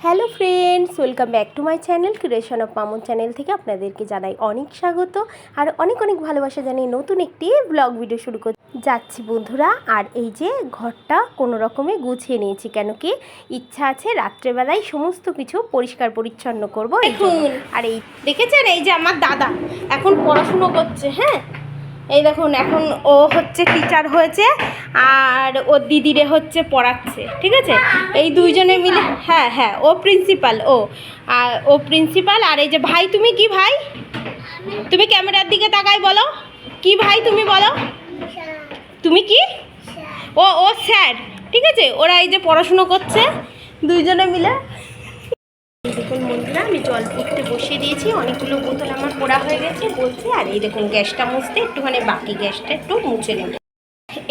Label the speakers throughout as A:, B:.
A: Hello friends welcome back to my channel creation of Mamun channel থেকে আপনাদেরকে জানাই অনেক স্বাগত আর অনেক অনেক ভালোবাসা জানিয়ে নতুন একটি ব্লগ ভিডিও শুরু করতে যাচ্ছি বন্ধুরা। আর এই যে ঘরটা কোনো রকমে গুছিয়ে নিয়েছি কেন কি ইচ্ছা আছে রাত্রেবেলায় সমস্ত কিছু পরিষ্কার পরিচ্ছন্ন করব আর এই
B: দেখেছেন এই যে আমার দাদা এখন পড়াশুনো করছে হ্যাঁ? এই দেখুন, এখন ও হচ্ছে টিচার হয়েছে আর ওর দিদিরে হচ্ছে পড়াচ্ছে, ঠিক আছে? এই দুইজনে মিলে হ্যাঁ হ্যাঁ ও প্রিন্সিপাল ও। আর ও প্রিন্সিপাল আর এই যে ভাই, তুমি কি ভাই? তুমি ক্যামেরার দিকে তাকাই বলো। কি ভাই তুমি বলো? তুমি কি? ও ও স্যার, ঠিক আছে? ওরা এই যে পড়াশুনো করছে, দুইজনে মিলে।
A: দেখুন বন্ধুরা আমি জল বসিয়ে দিয়েছি। অনেকগুলো বোতল আমার পোড়া হয়ে গেছে। বলছে, আর এই দেখুন, গ্যাসটা মুছতে একটুখানি বাকি গ্যাসটা একটু মুছে নেব।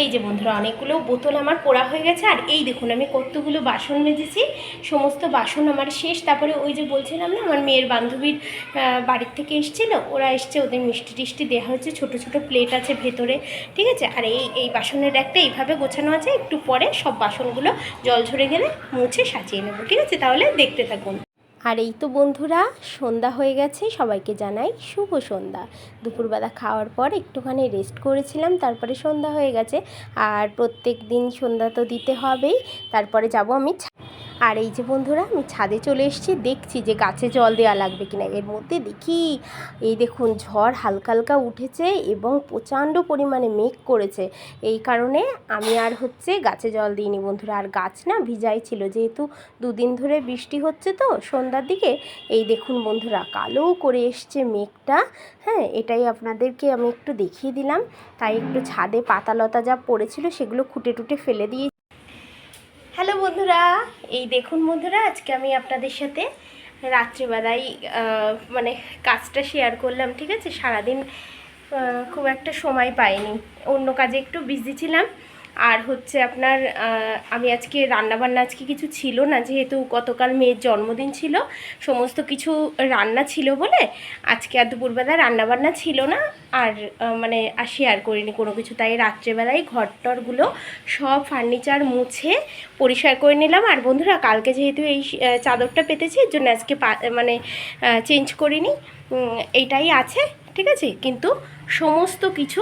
A: এই যে বন্ধুরা, অনেকগুলো বোতল আমার পোড়া হয়ে গেছে। আর এই দেখুন, আমি কতগুলো বাসন মেজেছি। সমস্ত বাসন আমার শেষ। তারপরে ওই যে বলছিলাম না, আমার মেয়ের বান্ধবীর বাড়ির থেকে এসেছিল। ওরা এসছে, ওদের মিষ্টি টিষ্টি দেওয়া হয়েছে। ছোট ছোট প্লেট আছে ভেতরে, ঠিক আছে? আর এই এই বাসনের একটা এইভাবে গোছানো আছে। একটু পরে সব বাসনগুলো জল ঝরে গেলে মুছে সাজিয়ে নেব, ঠিক আছে? তাহলে দেখতে থাকুন। আর এই তো বন্ধুরা, সন্ধ্যা হয়ে গেছে, সবাইকে জানাই শুভ সন্ধ্যা। দুপুরবেলা খাওয়ার পর একটুখানি রেস্ট করেছিলাম, তারপরে সন্ধ্যা হয়ে গেছে। আর প্রত্যেক দিন সন্ধ্যা তো দিতে হবেই, তারপরে যাব আমি আর এই যে বন্ধুরা, আমি ছাদে চলে এসেছি, দেখছি যে গাছে জল দেওয়া লাগবে কিনা। এর মধ্যে দেখি, এই দেখুন, ঝড় হালকা হালকা উঠেছে এবং প্রচণ্ড পরিমাণে মেঘ করেছে। এই কারণে আমি আর হচ্ছে গাছে জল দিইনি বন্ধুরা। আর গাছ না ভিজাই ছিল, যেহেতু দুদিন ধরে বৃষ্টি হচ্ছে তো সন্ধ্যার দিকে। এই দেখুন বন্ধুরা, কালো করে এসছে মেঘটা। হ্যাঁ এটাই আপনাদেরকে আমি একটু দেখিয়ে দিলাম। তাই একটু ছাদে পাতালতা যা পড়েছিল, সেগুলো খুঁটে টুটে ফেলে দিয়ে হ্যালো বন্ধুরা, এই দেখুন বন্ধুরা, আজকে আমি আপনাদের সাথে রাত্রিবেলায় মানে কাজটা শেয়ার করলাম, ঠিক আছে? সারাদিন খুব একটা সময় পাইনি। অন্য কাজে একটু বিজি ছিলাম। আর হচ্ছে আপনার আমি আজকে রান্নাবান্না, আজকে কিছু ছিল না, যেহেতু গতকাল মেয়ের জন্মদিন ছিল, সমস্ত কিছু রান্না ছিল বলে আজকে আর দুপুরবেলা রান্নাবান্না ছিল না, আর মানে আর শেয়ার করিনি কোনো কিছু। তাই রাত্রেবেলায় ঘরটরগুলো সব ফার্নিচার মুছে পরিষ্কার করে নিলাম। আর বন্ধুরা, কালকে যেহেতু এই চাদরটা পেতেছি, এর জন্য আজকে মানে চেঞ্জ করিনি। এইটাই আছে, ঠিক আছে? কিন্তু সমস্ত কিছু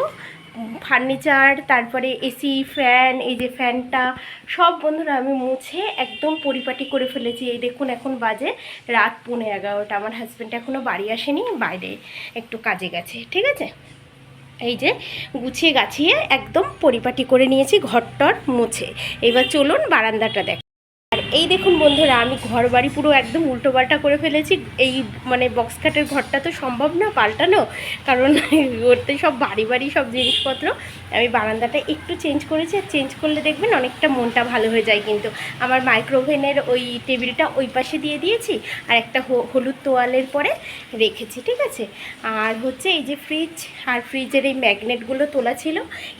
A: ফার্নিচার, তারপরে এসি, ফ্যান, এই যে ফ্যানটা, সব বন্ধুরা আমি মুছে একদম পরিপাটি করে ফেলেছি। এই দেখুন, এখন বাজে রাত পৌনে এগারোটা। আমার হাজব্যান্ড এখনও বাড়ি আসেনি, বাইরে একটু কাজে গেছে, ঠিক আছে? এই যে গুছিয়ে গাছিয়ে একদম পরিপাটি করে নিয়েছি, ঘরটর মুছে। এবার চলুন বারান্দাটা দেখ এই দেখুন বন্ধুরা, আমি ঘর বাড়ি পুরো একদম উল্টো পাল্টা করে ফেলেছি। এই মানে বক্স খাটের ঘরটা তো সম্ভব না, পাল্টানো। কারণ ওরতে সব বাড়ি বাড়ি সব জিনিসপত্র। আমি বারান্দাটা একটু চেঞ্জ করেছি, আর চেঞ্জ করলে দেখবেন অনেকটা মনটা ভালো হয়ে যায় কিন্তু। আমার মাইক্রোওভেনের ওই টেবিলটা ওই পাশে দিয়ে দিয়েছি, আর একটা হলুদ তোয়ালের পরে রেখেছি, ঠিক আছে? আর হচ্ছে এই যে ফ্রিজ আর ফ্রিজের এই ম্যাগনেটগুলো তোলা ছিল,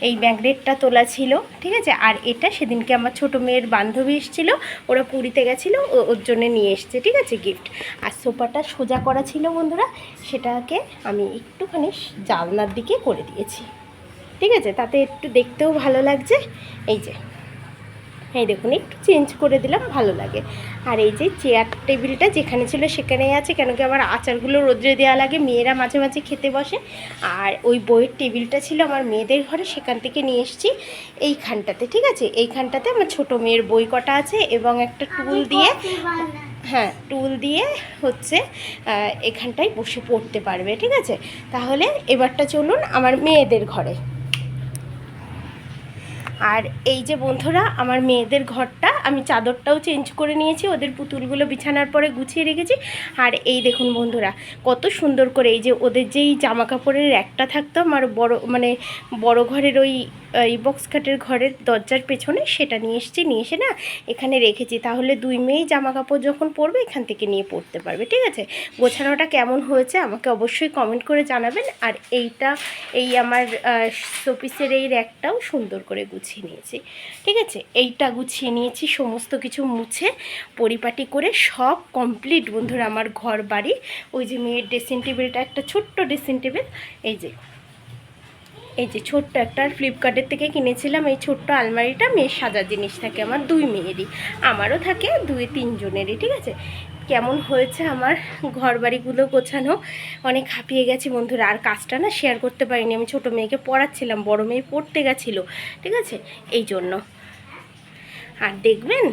A: এই ম্যাগনেটটা তোলা ছিল, ঠিক আছে? আর এটা সেদিনকে আমার ছোট মেয়ের বান্ধবী এসেছিল, ওরা পুরীতে গেছিল ওর জন্যে নিয়ে এসছে, ঠিক আছে গিফট আর সোফাটা সোজা করা ছিল বন্ধুরা, সেটাকে আমি একটুখানি জানলার দিকে করে দিয়েছি। ঠিক আছে, তাতে একটু দেখতেও ভালো লাগছে। এই যে এই দেখুন একটু চেঞ্জ করে দিলাম ভালো লাগে। আর এই যে চেয়ার টেবিলটা যেখানে ছিল সেখানেই আছে কেন কি আমার আচারগুলো রোদ্রে দেওয়া লাগে মেয়েরা মাঝে মাঝে খেতে বসে। আর ওই বইয়ের টেবিলটা ছিল আমার মেয়েদের ঘরে সেখান থেকে নিয়ে এসেছি এইখানটাতে ঠিক আছে? এইখানটাতে আমার ছোট মেয়ের বই কটা আছে এবং একটা টুল দিয়ে হ্যাঁ টুল দিয়ে হচ্ছে এখানটায় বসে পড়তে পারবে ঠিক আছে? তাহলে এবারটা চলুন আমার মেয়েদের ঘরে। আর এই যে বন্ধুরা, আমার মেয়েদের ঘরটা, আমি চাদরটাও চেঞ্জ করে নিয়েছি, ওদের পুতুলগুলো বিছানার পরে গুছিয়ে রেখেছি। আর এই দেখুন বন্ধুরা, কত সুন্দর করে এই যে ওদের যেই জামা কাপড়ের একটা থাকতো, আমার বড় মানে বড় ঘরের ওই এই বক্স কাটের ঘরের দরজার পেছনে সেটা নিয়ে এসেছি, নিয়ে এসে না এখানে রেখেছি। তাহলে দুই মেয়েই জামা কাপড় যখন পরবে এখান থেকে নিয়ে পড়তে পারবে, ঠিক আছে? গোছানোটা কেমন হয়েছে আমাকে অবশ্যই কমেন্ট করে জানাবেন। আর এইটা, এই আমার শোপিসের এই র্যাকটাও সুন্দর করে গুছিয়ে নিয়েছি, ঠিক আছে? এইটা গুছিয়ে নিয়েছি, সমস্ত কিছু মুছে, পরিপাটি করে সব কমপ্লিট বন্ধুরা, আমার ঘর বাড়ি ওই যে মেয়ের ড্রেসিং টেবিলটা একটা ছোট্ট ড্রেসিং টেবিল এই যে এই যে ছোট্ট একটা ফ্লিপকার্টের থেকে কিনেছিলাম, এই ছোট্ট আলমারিটা মেয়ের সাজার জিনিস থাকে আমার, দুই মেয়েরই। আমারও থাকে, দুই তিনজনেরই, ঠিক আছে? কেমন হয়েছে আমার ঘর বাড়িগুলো গোছানো? অনেক হাঁপিয়ে গেছি বন্ধুরা, আর কাজটা না শেয়ার করতে পারিনি। আমি ছোটো মেয়েকে পড়াচ্ছিলাম, বড় মেয়ে পড়তে গেছিল, ঠিক আছে? এই জন্য। আর দেখবেন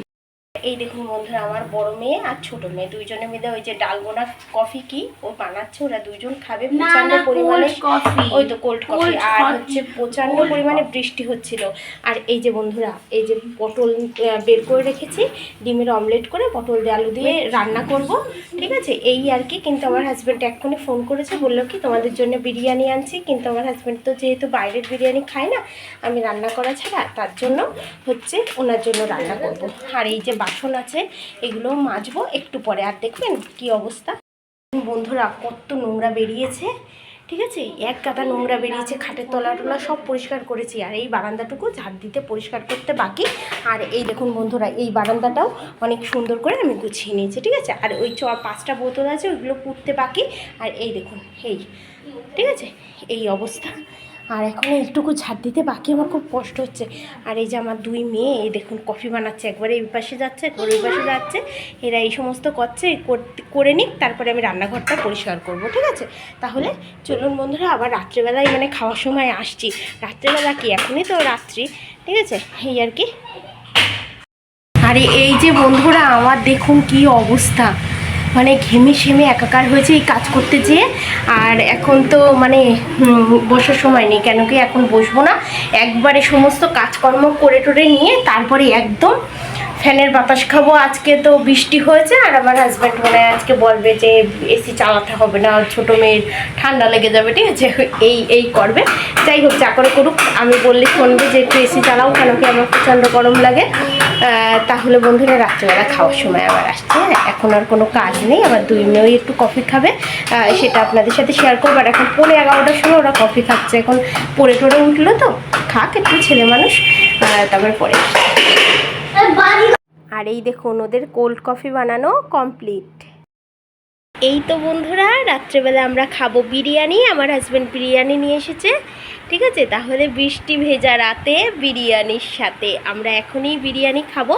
A: এই দেখুন বন্ধুরা আমার বড় মেয়ে আর ছোট মেয়ে। দুইজনে মিলে ওই যে ডালগোনা কফি কি ও বানাচ্ছে ওরা দুইজন খাবে
B: প্রচণ্ড
A: পরিমাণে। ওই তো কোল্ড কফি আর হচ্ছে প্রচণ্ড পরিমাণে বৃষ্টি হচ্ছিল। আর এই যে বন্ধুরা এই যে পটল বের করে রেখেছি ডিমের অমলেট করে পটল দিয়ে আলু দিয়ে রান্না করব ঠিক আছে? এই আর কি কিন্তু আমার হাজব্যান্ড এক্ষুনি ফোন করেছে বলল কি তোমাদের জন্য বিরিয়ানি আনছি। কিন্তু আমার হাজব্যান্ড তো যেহেতু বাইরের বিরিয়ানি খায় না আমি রান্না করা ছাড়া তার জন্য হচ্ছে ওনার জন্য রান্না করব। আর এই যে বাসন আছে এগুলো মাজবো একটু পরে। আর দেখবেন কি অবস্থা? বন্ধুরা, কত নোংরা বেরিয়েছে, ঠিক আছে? এক গাদা নোংরা বেরিয়েছে, খাটের তলা টলা সব পরিষ্কার করেছি। আর এই বারান্দাটুকু ঝাড় দিতে, পরিষ্কার করতে বাকি। আর এই দেখুন বন্ধুরা, এই বারান্দাটাও অনেক সুন্দর করে আমি গুছিয়ে নিয়েছি, ঠিক আছে? আর ওই চ, পাঁচটা বোতল আছে, ওইগুলো পুড়তে বাকি। আর এই দেখুন, এই, ঠিক আছে? এই অবস্থা। আর এখন এইটুকু ঝাড় দিতে বাকি, আমার খুব কষ্ট হচ্ছে। আর এই যে আমার দুই মেয়ে, এই দেখুন কফি বানাচ্ছে, একবারে এই পাশে যাচ্ছে, একবার ওই পাশে যাচ্ছে। এরা এই সমস্ত করছে করে নিক, তারপরে আমি রান্নাঘরটা পরিষ্কার করব, ঠিক আছে? তাহলে চলুন বন্ধুরা, আবার রাত্রেবেলায় মানে খাওয়ার সময় আসছি। রাত্রেবেলা কি? এখনই তো রাত্রি, ঠিক আছে? এই আর কি। আরে এই যে বন্ধুরা, আমার দেখুন কি অবস্থা। মানে ঘেমে সেমে একাকার হয়েছে এই কাজ করতে যেয়ে। আর এখন তো মানে বসার সময় নেই, কেন কি এখন বসবো না? একবারে সমস্ত কাজকর্ম করে টোরে নিয়ে তারপরে একদম ফ্যানের বাতাস খাব। আজকে তো বৃষ্টি হয়েছে আর আমার হাজব্যান্ড মনে আজকে বলবে যে এসি চালাতে হবে না, ছোটো মেয়ের ঠান্ডা লেগে যাবে, ঠিক আছে? এই এই করবে। যাই হোক, যা করে করুক, আমি বললে শুনবে যে, একটু এসি চালাও, কেন কি আমার প্রচণ্ড গরম লাগে। তাহলে বন্ধুরা রাত্রিবেলা খাওয়ার সময় আবার আসছে হ্যাঁ, এখন আর কোনো কাজ নেই আবার দুই মেয়েই একটু কফি খাবে। সেটা আপনাদের সাথে শেয়ার করব। আর এখন পরে এগারোটার সময় ওরা কফি খাচ্ছে। এখন পরে টরে উঠল তো খাক একটু ছেলে মানুষ তারপরে পরে আর এই দেখুন ওদের কোল্ড কফি বানানো কমপ্লিট এই তো বন্ধুরা, রাত্রেবেলা আমরা খাব বিরিয়ানি। আমার হাজব্যান্ড বিরিয়ানি নিয়ে এসেছে, ঠিক আছে? তাহলে বৃষ্টি ভেজা রাতে বিরিয়ানির সাথে আমরা এখনই বিরিয়ানি খাব।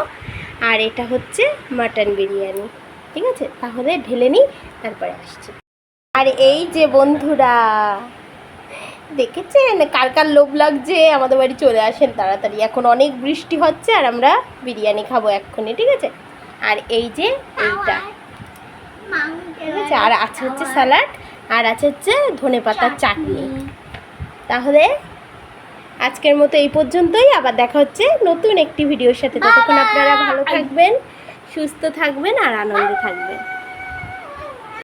A: আর এটা হচ্ছে মাটন বিরিয়ানি, ঠিক আছে? তাহলে ঢেলে নিই, তারপরে আসছি। আর এই যে বন্ধুরা, দেখেছেন? কার কার লোভ লাগছে? আমাদের বাড়ি চলে আসেন তাড়াতাড়ি। এখন অনেক বৃষ্টি হচ্ছে আর আমরা বিরিয়ানি খাব এক্ষুনি, ঠিক আছে? আর এই যে এইটা। আর আছে হচ্ছে স্যালাড, আর আছে হচ্ছে ধনে পাতার চাটনি। তাহলে আজকের মতো এই পর্যন্তই, আবার দেখা হচ্ছে নতুন একটি ভিডিওর সাথে। ততক্ষণ আপনারা ভালো থাকবেন, সুস্থ থাকবেন, আর আনন্দে থাকবেন।